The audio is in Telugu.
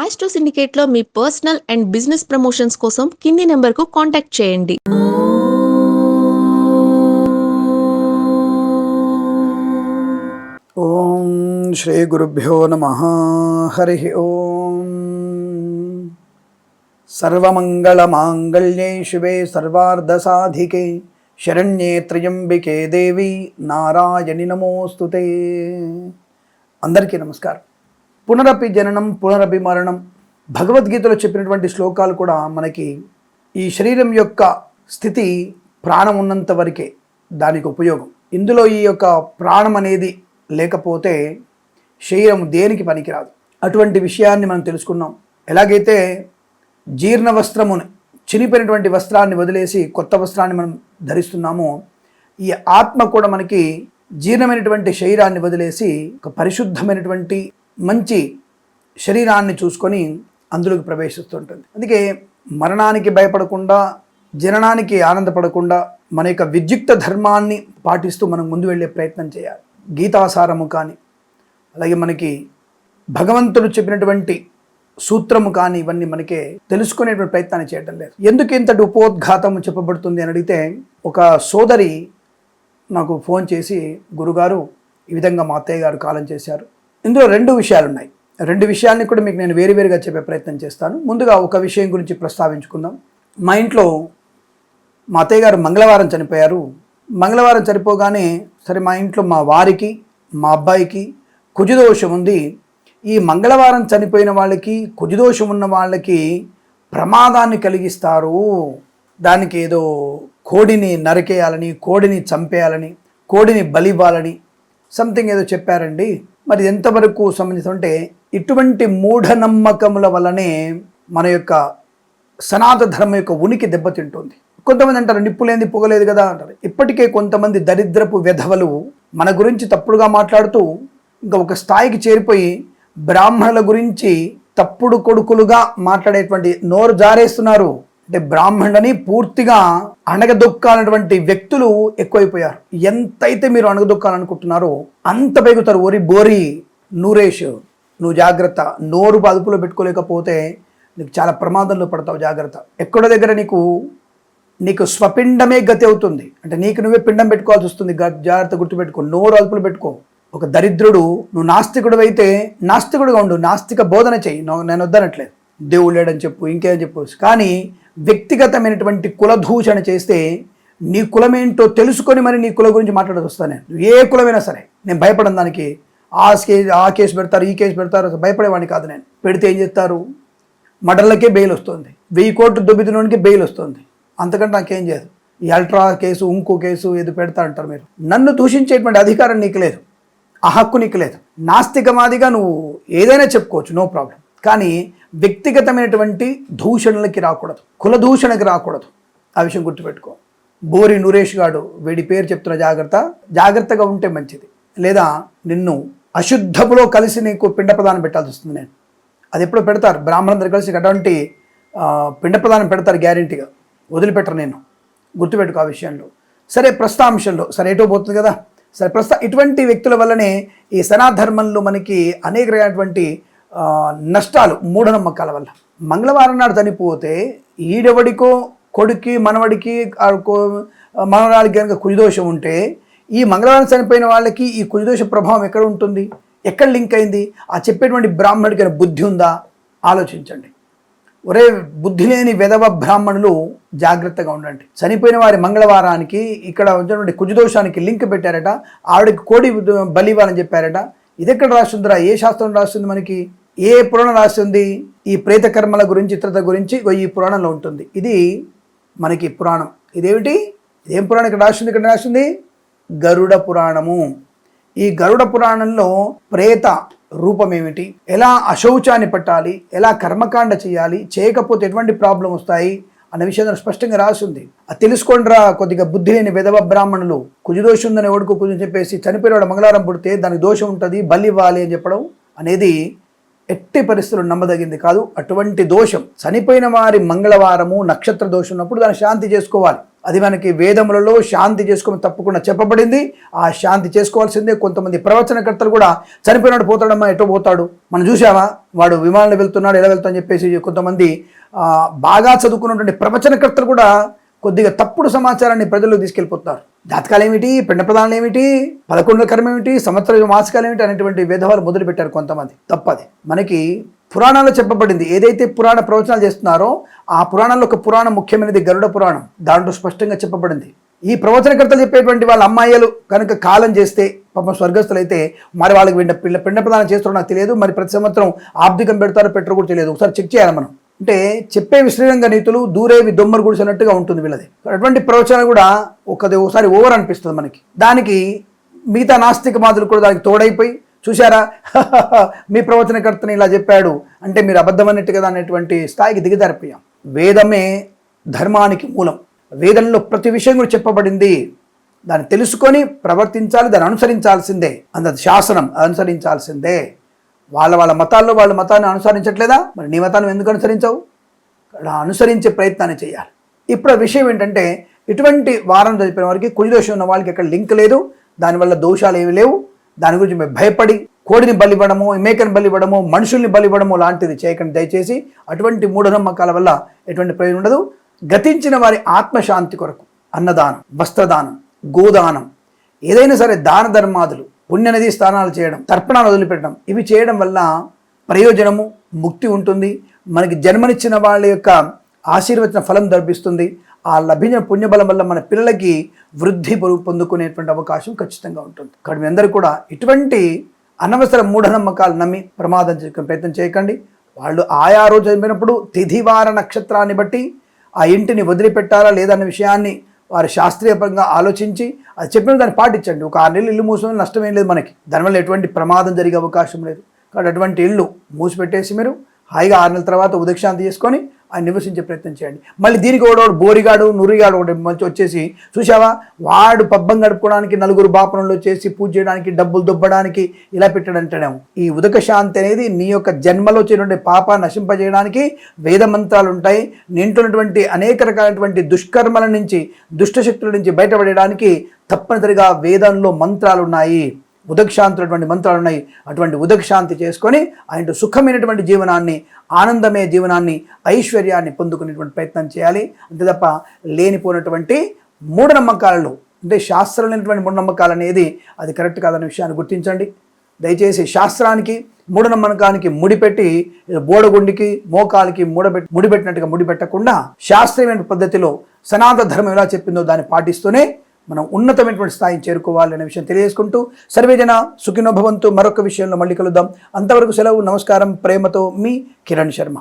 ఆస్ట్రో సిండికేట్లో మీ పర్సనల్ అండ్ బిజినెస్ ప్రమోషన్స్ కోసం కింది నెంబర్కు కాంటాక్ట్ చేయండి. ఓం శ్రీ గురుభ్యో నమ. హరి ఓం. సర్వమంగళమాంగళ్యే శివే సర్వార్ధసాధికే. శరణ్యే త్రయంబికే దేవి. నారాయణి నమోస్తుతే. అందరికీ నమస్కారం. పునరపి జననం పునరపి మరణం భగవద్గీతలో చెప్పినటువంటి శ్లోకాలు కూడా మనకి ఈ శరీరం యొక్క స్థితి ప్రాణం ఉన్నంత వరకే దానికి ఉపయోగం. ఇందులో ఈ యొక్క ప్రాణం అనేది లేకపోతే శరీరం దేనికి పనికిరాదు? అటువంటి విషయాన్ని మనం తెలుసుకున్నాం. ఎలాగైతే జీర్ణ వస్త్రముని చినిపోయినటువంటి వస్త్రాన్ని వదిలేసి కొత్త వస్త్రాన్ని మనం ధరిస్తున్నామో ఈ ఆత్మ కూడా మనకి జీర్ణమైనటువంటి శరీరాన్ని వదిలేసి ఒక పరిశుద్ధమైనటువంటి మంచి శరీరాన్ని చూసుకొని అందులోకి ప్రవేశిస్తుంటుంది. అందుకే మరణానికి భయపడకుండా జననానికి ఆనందపడకుండా మన యొక్క విద్యుక్త ధర్మాన్ని పాటిస్తూ మనం ముందు వెళ్ళే ప్రయత్నం చేయాలి. గీతాసారము కానీ అలాగే మనకి భగవంతుడు చెప్పినటువంటి సూత్రము కానీ ఇవన్నీ మనకే తెలుసుకునేటువంటి ప్రయత్నాన్ని చేయడం లేదు. ఎందుకు ఇంతటి ఉపోద్ఘాతము చెప్పబడుతుంది అని అడిగితే ఒక సోదరి నాకు ఫోన్ చేసి గురుగారు ఈ విధంగా మా అత్తయ్య గారు కాలం చేశారు. ఇందులో రెండు విషయాలు ఉన్నాయి రెండు విషయాల్ని కూడా మీకు నేను వేరువేరుగా చెప్పే ప్రయత్నం చేస్తాను. ముందుగా ఒక విషయం గురించి ప్రస్తావించుకుందాం. మా ఇంట్లో మా అత్తయ్య గారు మంగళవారం చనిపోయారు. మంగళవారం చనిపోగానే సరే మా ఇంట్లో మా వారికి మా అబ్బాయికి కుజదోషం ఉంది. ఈ మంగళవారం చనిపోయిన వాళ్ళకి కుజదోషం ఉన్న వాళ్ళకి ప్రమాదాన్ని కలిగిస్తారు. దానికి ఏదో కోడిని నరికేయాలని కోడిని చంపేయాలని కోడిని బలివ్వాలని సంథింగ్ ఏదో చెప్పారండి. మరి ఎంతవరకు సంబంధించి ఇటువంటి మూఢనమ్మకముల వల్లనే మన యొక్క సనాతన ధర్మం యొక్క ఉనికి దెబ్బతింటుంది. కొంతమంది అంటారు నిప్పులేంది పొగలేదు కదా అంటారు. ఇప్పటికే కొంతమంది దరిద్రపు వెధవలు మన గురించి తప్పుడుగా మాట్లాడుతూ ఇంకా ఒక స్థాయికి చేరిపోయి బ్రాహ్మణుల గురించి తప్పుడు కొడుకులుగా మాట్లాడేటువంటి నోరు జారేస్తున్నారు. అంటే బ్రాహ్మణుని పూర్తిగా అణగదొక్కాలన్నటువంటి వ్యక్తులు ఎక్కువైపోయారు. ఎంతైతే మీరు అణగదొక్కాలనుకుంటున్నారో అంత పెరుగుతారు. ఓరి బోరి నూరేష్ నువ్వు జాగ్రత్త. నోరు అదుపులో పెట్టుకోలేకపోతే నీకు చాలా ప్రమాదంలో పడతావు జాగ్రత్త. ఎక్కడో దగ్గర నీకు నీకు స్వపిండమే గతి అవుతుంది. అంటే నీకు నువ్వే పిండం పెట్టుకోవాల్సి వస్తుంది. జాగ్రత్త గుర్తుపెట్టుకో. నోరు అదుపులు పెట్టుకో. ఒక దరిద్రుడు నువ్వు నాస్తికుడు అయితే నాస్తికుడుగా ఉండు. నాస్తిక బోధన చెయ్యి. నో- నేను వద్దనట్లేదు. దేవుడు లేడని చెప్పు ఇంకేం చెప్పు. కానీ వ్యక్తిగతమైనటువంటి కులదూషణ చేస్తే నీ కులమేంటో తెలుసుకొని మరి నీ కుల గురించి మాట్లాడదు వస్తాను నేను. ఏ కులమైనా సరే. నేను భయపడను దానికి. ఆ కేసు ఆ కేసు పెడతారు ఈ కేసు పెడతారు భయపడేవాడిని కాదు నేను. పెడితే ఏం చేస్తారు? మడర్లకే బెయిల్ వస్తుంది. వెయ్యి కోట్లు దొబ్బితినోనికి బెయిల్ వస్తుంది. అంతకంటే నాకేం చేయదు. ఈ అల్ట్రా కేసు ఇంకో కేసు ఏది పెడతారంటారు మీరు. నన్ను దూషించేటువంటి అధికారం నీకు లేదు. ఆ హక్కు నీకు లేదు. నాస్తికమాదిగా నువ్వు ఏదైనా చెప్పుకోవచ్చు. No problem. కానీ వ్యక్తిగతమైనటువంటి దూషణలకి రాకూడదు. కుల దూషణకి రాకూడదు. ఆ విషయం గుర్తుపెట్టుకో. బోరి నరేష్ గాడు వీడి పేరు చెప్తున్న జాగ్రత్త జాగ్రత్తగా ఉంటే మంచిది. లేదా నిన్ను అశుద్ధములో కలిసి నీకు పిండ ప్రదానం పెట్టాల్సి వస్తుంది నేను. అది ఎప్పుడు పెడతారు. బ్రాహ్మణులందరూ కలిసి అటువంటి పిండ ప్రదానం పెడతారు గ్యారంటీగా. వదిలిపెట్టరు నేను గుర్తుపెట్టుకో ఆ విషయంలో. సరే ప్రస్తాంశంలో. సరే ఏటో పోతుంది కదా? సరే ప్రస్తా ఇటువంటి వ్యక్తుల వల్లనే ఈ సనాధర్మంలో మనకి అనేక రకమైనటువంటి నష్టాలు మూఢనమ్మకాల వల్ల. మంగళవారం నాడు చనిపోతే ఈడెవడికో కొడుక్కి మనవడికి ఆ మనవరాలకి కనుక కుజదోషం ఉంటే ఈ మంగళవారం చనిపోయిన వాళ్ళకి ఈ కుజదోష ప్రభావం ఎక్కడ ఉంటుంది? ఎక్కడ లింక్ అయింది? ఆ చెప్పేటువంటి బ్రాహ్మణుడికి బుద్ధి ఉందా? ఆలోచించండి. ఒరే బుద్ధి లేని వెధవ బ్రాహ్మణులు జాగ్రత్తగా ఉండండి. చనిపోయిన వారి మంగళవారానికి ఇక్కడ ఉన్నటువంటి కుజదోషానికి లింక్ పెట్టారట. ఆవిడకి కోడి బలి ఇవ్వాలని చెప్పారట. ఇది ఎక్కడ రాస్తుందిరా? ఏ శాస్త్రం రాస్తుంది మనకి? ఏ పురాణం రాస్తుంది ఈ ప్రేత కర్మల గురించి ఇతరత గురించి ఈ పురాణంలో ఉంటుంది. ఇది మనకి పురాణం. ఇదేమిటి? ఏం పురాణం ఇక్కడ రాస్తుంది ఇక్కడ రాస్తుంది గరుడ పురాణము. ఈ గరుడ పురాణంలో ప్రేత రూపం ఏమిటి? ఎలా అశౌచాన్ని పట్టాలి? ఎలా కర్మకాండ చేయాలి? చేయకపోతే ఎటువంటి ప్రాబ్లం వస్తాయి? అనే విషయం స్పష్టంగా రాసింది అది తెలుసుకోండిరా కొద్దిగా బుద్ధి లేని విధవ బ్రాహ్మణులు. కుజుదోషం ఉందని ఓడుకో కుజం చెప్పేసి చనిపోయినవాడు మంగళవారం పుడితే దానికి దోషం ఉంటుంది బలి ఇవ్వాలి అని చెప్పడం అనేది ఎట్టి పరిస్థితులు నమ్మదగింది కాదు. అటువంటి దోషం చనిపోయిన వారి మంగళవారము నక్షత్ర దోషం ఉన్నప్పుడు దాన్ని శాంతి చేసుకోవాలి. అది మనకి వేదములలో శాంతి చేసుకోమని తప్పకుండా చెప్పబడింది. ఆ శాంతి చేసుకోవాల్సిందే. కొంతమంది ప్రవచనకర్తలు కూడా చనిపోయినాడు పోతాడమ్మా ఎటో పోతాడు? మనం చూసామా వాడు విమానంలో వెళ్తున్నాడు ఎలా వెళ్తా అని చెప్పేసి కొంతమంది బాగా చదువుకున్నటువంటి ప్రవచనకర్తలు కూడా కొద్దిగా తప్పుడు సమాచారాన్ని ప్రజలు తీసుకెళ్ళిపోతున్నారు. జాతకాలు ఏమిటి పిండ ప్రధానాలు ఏమిటి పదకొండుల కర్మ ఏమిటి సంవత్సర మాసికాలు ఏమిటి అనేటువంటి వేధవాలు మొదలుపెట్టారు కొంతమంది. తప్పది. మనకి పురాణాల్లో చెప్పబడింది. ఏదైతే పురాణ ప్రవచనాలు చేస్తున్నారో ఆ పురాణంలో ఒక పురాణం ముఖ్యమైనది గరుడ పురాణం. దాంట్లో స్పష్టంగా చెప్పబడింది. ఈ ప్రవచనకర్తలు చెప్పేటువంటి వాళ్ళ అమ్మాయిలు కనుక కాలం చేస్తే పాపం స్వర్గస్థులైతే మరి వాళ్ళకి పిండ పిండ పిండ ప్రదానం చేస్తారో నాకు తెలియదు. మరి ప్రతి సంవత్సరం ఆబ్దికం పెడతారో పెట్టరో కూడా తెలియదు. ఒకసారి చెక్ చేయాలి మనం. అంటే చెప్పేవి శ్రీరంగ నీతులు దూరేవి దొమ్మరు గుడిసినట్టుగా ఉంటుంది వీళ్ళది. అటువంటి ప్రవచనం కూడా ఒకది ఒకసారి ఓవర్ అనిపిస్తుంది మనకి. దానికి మిగతా నాస్తిక మాదులు కూడా దానికి తోడైపోయి చూశారా? మీ ప్రవచనకర్తని ఇలా చెప్పాడు. అంటే మీరు అబద్ధం అన్నట్టు కదా అనేటువంటి స్థాయికి దిగజారిపోయాం. వేదమే ధర్మానికి మూలం. వేదంలో ప్రతి విషయం కూడా చెప్పబడింది. దాన్ని తెలుసుకొని ప్రవర్తించాలి దాన్ని అనుసరించాల్సిందే. అంత శాసనం అనుసరించాల్సిందే. వాళ్ళ వాళ్ళ మతాల్లో వాళ్ళ మతాన్ని అనుసరించట్లేదా? మరి నీ మతాన్ని ఎందుకు అనుసరించవు? అలా అనుసరించే ప్రయత్నాన్ని చేయాలి. ఇప్పుడు విషయం ఏంటంటే ఇటువంటి వారం చదివిన వారికి కుడి ఉన్న వాళ్ళకి ఎక్కడ లింక్ లేదు. దానివల్ల దోషాలు ఏమి లేవు. దాని గురించి మేము భయపడి కోడిని బలివ్వడము మేకని బలివ్వడము మనుషుల్ని బలివ్వడము లాంటిది చేయకండి. దయచేసి అటువంటి మూఢనమ్మకాల వల్ల ఎటువంటి ప్రయోజనం ఉండదు. గతించిన వారి ఆత్మశాంతి కొరకు అన్నదానం వస్త్రదానం గోదానం ఏదైనా సరే దాన ధర్మాదులు పుణ్యనది స్నానాలు చేయడం తర్పణాలు వదిలిపెట్టడం ఇవి చేయడం వల్ల ప్రయోజనము ముక్తి ఉంటుంది. మనకి జన్మనిచ్చిన వాళ్ళ యొక్క ఆశీర్వచన ఫలం దర్పిస్తుంది. ఆ లభించిన పుణ్యబలం వల్ల మన పిల్లలకి వృద్ధి పొందుకునేటువంటి అవకాశం ఖచ్చితంగా ఉంటుంది. కాబట్టి మీ అందరూ కూడా ఇటువంటి అనవసర మూఢనమ్మకాలు నమ్మి ప్రమాదం చేసుకునే ప్రయత్నం చేయకండి. వాళ్ళు ఆయా రోజు చనిపోయినప్పుడు తిథివార నక్షత్రాన్ని బట్టి ఆ ఇంటిని వదిలిపెట్టాలా లేదన్న విషయాన్ని వారు శాస్త్రీయపరంగా ఆలోచించి అది చెప్పిన దాన్ని పాటించండి. ఒక ఆరు నెలలు ఇల్లు మూసిన నష్టం ఏం లేదు మనకి. దానివల్ల ఎటువంటి ప్రమాదం జరిగే అవకాశం లేదు. కాబట్టి అటువంటి ఇల్లు మూసిపెట్టేసి మీరు హాయిగా ఆరు నెలల తర్వాత ఉదక్షాంతి చేసుకొని ఆయన నివసించే ప్రయత్నం చేయండి. మళ్ళీ దీనికి ఒకడు బోరిగాడు నురిగాడు ఒకటి మంచి వచ్చేసి చూసావా వాడు పబ్బం గడుపుకోవడానికి నలుగురు బాపనలు చేసి పూజ చేయడానికి డబ్బులు దుబ్బడానికి ఇలా పెట్టడంటేనేమో. ఈ ఉదక శాంతి అనేది నీ యొక్క జన్మలో వచ్చినటువంటి పాప నశింపజేయడానికి వేద మంత్రాలు ఉంటాయి. నింటున్నటువంటి అనేక రకాలైనటువంటి దుష్కర్మల నుంచి దుష్టశక్తుల నుంచి బయటపడడానికి తప్పనిసరిగా వేదంలో మంత్రాలు ఉన్నాయి. ఉదక్షాంతులటువంటి మంత్రాలు ఉన్నాయి అటువంటి ఉదక్షాంతి చేసుకొని ఆయన సుఖమైనటువంటి జీవనాన్ని ఆనందమే జీవనాన్ని ఐశ్వర్యాన్ని పొందుకునేటువంటి ప్రయత్నం చేయాలి. అంతే తప్ప లేనిపోయినటువంటి మూఢనమ్మకాలలో అంటే శాస్త్రమైనటువంటి మూఢనమ్మకాలు అనేది అది కరెక్ట్ కాదనే విషయాన్ని గుర్తించండి. దయచేసి శాస్త్రానికి మూఢనమ్మకానికి ముడిపెట్టి బోడగుండికి మోకాలికి ముడబెట్టి ముడిపెట్టినట్టుగా ముడిపెట్టకుండా శాస్త్రీయమైన పద్ధతిలో సనాతన ధర్మం ఎలా చెప్పిందో దాన్ని పాటిస్తూనే మనం ఉన్నతమైనటువంటి స్థాయిని చేరుకోవాలి అనే విషయం తెలియజేసుకుంటూ సర్వేజన సుఖినోభవంతు మరొక విషయంలో మళ్ళీ కలుద్దాం. అంతవరకు సెలవు నమస్కారం ప్రేమతో మీ కిరణ్ శర్మ.